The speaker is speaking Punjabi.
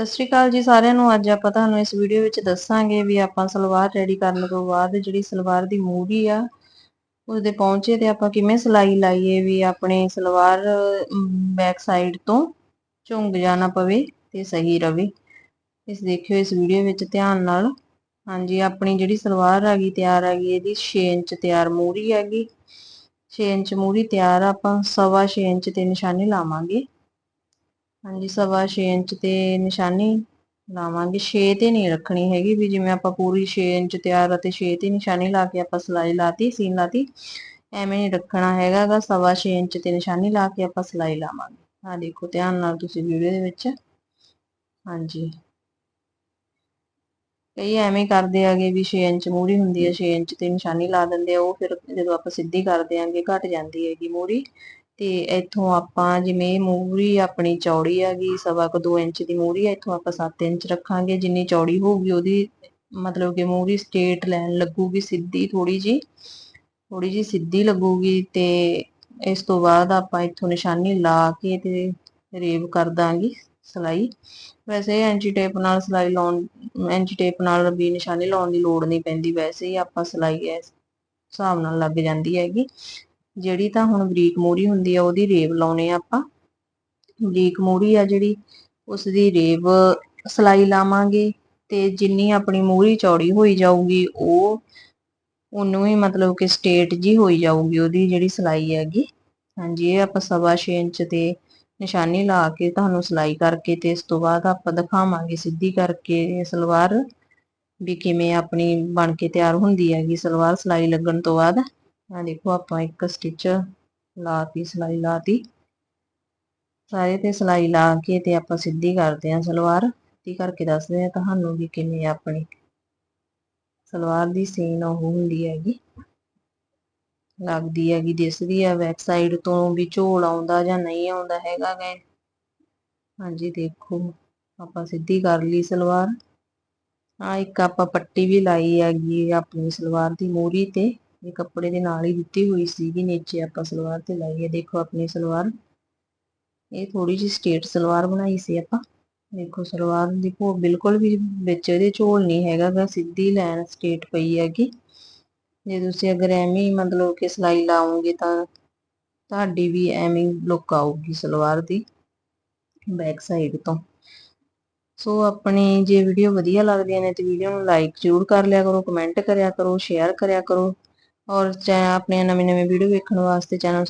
ਸਤਿ ਸ਼੍ਰੀ ਅਕਾਲ ਜੀ ਸਾਰਿਆਂ ਨੂੰ। ਅੱਜ ਆਪਾਂ ਤੁਹਾਨੂੰ ਇਸ ਵੀਡੀਓ ਵਿੱਚ ਦੱਸਾਂਗੇ ਵੀ ਆਪਾਂ ਸਲਵਾਰ ਰੈਡੀ ਕਰਨ ਤੋਂ ਬਾਅਦ ਜਿਹੜੀ ਸਲਵਾਰ ਦੀ ਮੂਰੀ ਆ ਉਸਦੇ ਪਹੁੰਚੇ ਤੇ ਆਪਾਂ ਕਿਵੇਂ ਸਲਾਈ ਲਾਈਏ, ਵੀ ਆਪਣੇ ਸਲਵਾਰ ਬੈਕ ਸਾਈਡ ਤੋਂ ਝੁੰਗ ਜਾਣਾ ਪਵੇ ਤੇ ਸਹੀ ਰਵੇ। ਇਸ ਦੇਖਿਓ, ਇਸ ਵੀਡੀਓ ਵਿੱਚ ਧਿਆਨ ਨਾਲ। ਹਾਂਜੀ, ਆਪਣੀ ਜਿਹੜੀ ਸਲਵਾਰ ਆ ਗਈ, ਤਿਆਰ ਆ ਗਈ, ਇਹਦੀ 6 ਇੰਚ ਤਿਆਰ ਮੂਰੀ ਹੈਗੀ 6 ਇੰਚ ਮੂਰੀ ਤਿਆਰ ਆਪਾਂ 6.5 ਇੰਚ ਤੇ ਨਿਸ਼ਾਨੇ ਲਾਵਾਂਗੇ। ਹਾਂਜੀ, ਸਵਾ 6 ਇੰਚ ਤੇ ਨਿਸ਼ਾਨੀ ਲਾਵਾਂਗੇ 6 ਤੇ ਨਹੀਂ ਰੱਖਣੀ ਹੈਗੀ ਵੀ ਜਿਵੇਂ ਆਪਾਂ ਪੂਰੀ 6 ਇੰਚ ਤਿਆਰ ਅਤੇ 6 ਤੇ ਨਿਸ਼ਾਨੀ ਲਾ ਕੇ ਆਪਾਂ ਸਲਾਈ ਲਾਤੀ, ਸੀਨ ਲਾਤੀ, ਐਵੇਂ ਨਹੀਂ ਰੱਖਣਾ ਹੈਗਾਗਾ। ਸਵਾ 6 ਇੰਚ ਤੇ ਨਿਸ਼ਾਨੀ ਲਾ ਕੇ ਆਪਾਂ ਸਲਾਈ ਲਾਵਾਂਗੇ। ਆ ਦੇਖੋ, ਧਿਆਨ ਨਾਲ ਤੁਸੀਂ ਵੀਡੀਓ ਦੇ ਵਿੱਚ। ਹਾਂਜੀ। ਕਈ ਐਵੇਂ ਕਰਦੇ ਆਗੇ ਵੀ 6 ਇੰਚ ਮੂਰੀ ਹੁੰਦੀ ਹੈ 6 ਇੰਚ ਤੇ ਨਿਸ਼ਾਨੀ ਲਾ ਦਿੰਦੇ ਆ, ਉਹ ਫਿਰ ਜਦੋਂ ਆਪਾਂ ਸਿੱਧੀ ਕਰਦੇ ਆਂਗੇ ਘਟ ਜਾਂਦੀ ਹੈਗੀ ਮੂਰੀ। ਤੇ ਇੱਥੋਂ ਆਪਾਂ ਜਿਵੇਂ ਮੂਹਰੀ ਆਪਣੀ ਚੌੜੀ ਹੈਗੀ, ਸਵਾ ਕੁ 2 ਇੰਚ ਦੀ ਮੂਹਰੀ ਹੈ ਇੱਥੋਂ ਆਪਾਂ 7 ਇੰਚ ਰੱਖਾਂਗੇ, ਜਿੰਨੀ ਚੌੜੀ ਹੋਊਗੀ ਉਹਦੀ ਮਤਲਬ ਕਿ ਮੂਹਰੀ ਸਟੇਟ ਲਾਈਨ ਲੱਗੂਗੀ ਸਿੱਧੀ ਥੋੜੀ ਜੀ ਥੋੜੀ ਜੀ ਸਿੱਧੀ ਲੱਗੂਗੀ ਤੇ ਇਸ ਤੋਂ ਬਾਅਦ ਆਪਾਂ ਇੱਥੋਂ ਨਿਸ਼ਾਨੀ ਲਾ ਕੇ ਤੇ ਰੇਵ ਕਰ ਦਾਂਗੇ ਸਲਾਈ। ਵੈਸੇ ਐਂਚੀ ਟੇਪ ਨਾਲ ਸਲਾਈ ਲਾਉਣ, ਐਂਚੀ ਟੇਪ ਨਾਲ ਵੀ ਨਿਸ਼ਾਨੀ ਲਾਉਣ ਦੀ ਲੋੜ ਨਹੀਂ ਪੈਂਦੀ, ਵੈਸੇ ਹੀ ਆਪਾਂ ਸਲਾਈ ਇਸ ਹਿਸਾਬ ਨਾਲ ਲੱਗ ਜਾਂਦੀ ਹੈਗੀ। ਜਿਹੜੀ ਤਾਂ ਹੁਣ ਬਰੀਕ ਮੋਰੀ ਹੁੰਦੀ ਆ, ਉਹਦੀ ਰੇਵ ਲਾਉਣੇ ਆ ਆਪਾਂ। ਬਰੀਕ ਮੋਰੀ ਆ ਜਿਹੜੀ ਉਸ ਦੀ ਰੇਵ ਸਲਾਈ ਲਾਵਾਂਗੇ ਤੇ ਜਿੰਨੀ ਆਪਣੀ ਮੋਰੀ ਚੌੜੀ ਹੋਈ ਜਾਊਗੀ, ਉਹ ਉਹਨੂੰ ਹੀ ਮਤਲਬ ਕਿ ਸਟੇਟ ਜੀ ਹੋਈ ਜਾਊਗੀ, ਉਹਦੀ ਜਿਹੜੀ ਸਲਾਈ ਹੈਗੀ। ਹਾਂਜੀ, ਇਹ ਆਪਾਂ ਸਵਾ 6 ਇੰਚ ਤੇ ਨਿਸ਼ਾਨੀ ਲਾ ਕੇ ਤੁਹਾਨੂੰ ਸਲਾਈ ਕਰਕੇ ਤੇ ਇਸ ਤੋਂ ਬਾਅਦ ਆਪਾਂ ਦਿਖਾਵਾਂਗੇ ਸਿੱਧੀ ਕਰਕੇ ਸਲਵਾਰ ਵੀ ਕਿਵੇਂ ਆਪਣੀ ਬਣ ਕੇ ਤਿਆਰ ਹੁੰਦੀ ਹੈਗੀ, ਸਲਵਾਰ ਸਲਾਈ ਲੱਗਣ ਤੋਂ ਬਾਅਦ। ਆ ਦੇਖੋ ਆਪਾਂ ਇੱਕ ਸਟਿਚ ਲਾਤੀ ਸਲਾਈ ਲਾਤੀ ਸਾਰੇ ਤੇ ਸਲਾਈ ਲਾ ਕੇ ਤੇ ਆਪਾਂ ਸਿੱਧੀ ਕਰਦੇ ਆਂ ਸਲਵਾਰ। ਸਿੱਧੀ ਕਰਕੇ ਦੱਸਦੇ ਆ ਤੁਹਾਨੂੰ ਵੀ ਕਿਵੇਂ ਆਪਣੀ। ਸਲਵਾਰ ਦੀ ਸੀਨ ਉਹ ਹੁੰਦੀ ਹੈਗੀ। ਲੱਗਦੀ ਹੈਗੀ, ਦਿਸਦੀ ਆ ਬੈਕ ਸਾਈਡ ਤੋਂ ਵੀ ਝੋਲ ਆਉਂਦਾ ਜਾਂ ਨਹੀਂ ਆਉਂਦਾ ਹੈਗਾ ਗਏ ਹਾਂਜੀ, ਦੇਖੋ, ਆਪਾਂ ਸਿੱਧੀ ਕਰ ਲਈ ਸਲਵਾਰ। ਆ ਇੱਕ ਆਪਾਂ ਪੱਟੀ ਵੀ ਲਾਈ ਹੈਗੀ ਆਪਣੀ ਸਲਵਾਰ ਦੀ ਮੋਰੀ ਤੇ। ਇਹ ਕੱਪੜੇ ਦੇ ਨਾਲ ਹੀ ਦਿੱਤੀ ਹੋਈ ਸੀਗੀ, ਨੀਚੇ ਆਪਾਂ ਸਲਵਾਰ ਤੇ ਲਾਈ ਹੈ ਦੇਖੋ ਆਪਣੀ ਸਲਵਾਰ। ਇਹ ਥੋੜੀ ਜਿਹੀ ਸਟੇਟ ਸਲਵਾਰ ਬਣਾਈ ਸੀ ਆਪਾਂ। ਦੇਖੋ ਸਲਵਾਰ ਦੀ ਬਿਲਕੁਲ ਵੀ ਵਿੱਚ ਇਹਦੇ ਝੋਲ ਨਹੀਂ ਹੈਗਾ ਗਾ, ਸਿੱਧੀ ਲਾਈਨ ਸਟੇਟ ਪਈ ਹੈਗੀ। ਜੇ ਤੁਸੀਂ ਅਗਰ ਐਵੇਂ ਮਤਲਬ ਕਿ ਸਲਾਈ ਲਾਉਂਗੇ ਤਾਂ ਤੁਹਾਡੀ ਵੀ ਐਵੇਂ ਲੁੱਕ ਆਊਗੀ ਸਲਵਾਰ ਦੀ ਬੈਕ ਸਾਈਡ ਤੋਂ। ਸੋ ਆਪਣੀ ਜੇ ਵੀਡੀਓ ਵਧੀਆ ਲੱਗਦੀਆਂ ਨੇ ਤੇ ਵੀਡੀਓ ਨੂੰ ਲਾਈਕ ਜ਼ਰੂਰ ਕਰ ਲਿਆ ਕਰੋ ਕਮੈਂਟ ਕਰਿਆ ਕਰੋ ਸ਼ੇਅਰ ਕਰਿਆ ਕਰੋ। ਔਰ ਆਪਣੇ ਨਵੇਂ ਨਵੇਂ ਵੀਡੀਓ ਵੇਖਣ ਵਾਸਤੇ ਚੈਨਲ